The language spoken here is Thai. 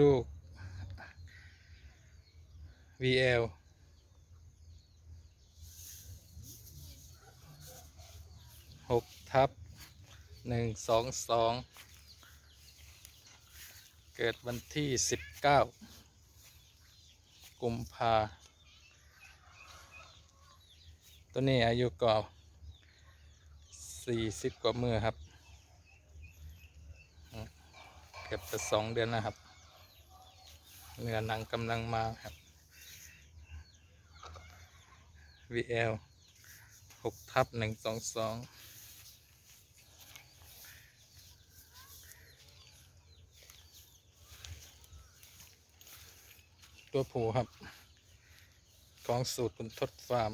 ลูก VL หกทับหนึ่งสองสองเกิดวันที่สิบเก้ากุมภาตัวนี้อายุก็สี่สิบกว่ามือครับ เกือบจะสองเดือนแล้วครับ เนื้อหนังกำลังมาครับ VL หกทับหนึ่งสองสองตัวผูครับของสูตรคุณทศฟาร์ม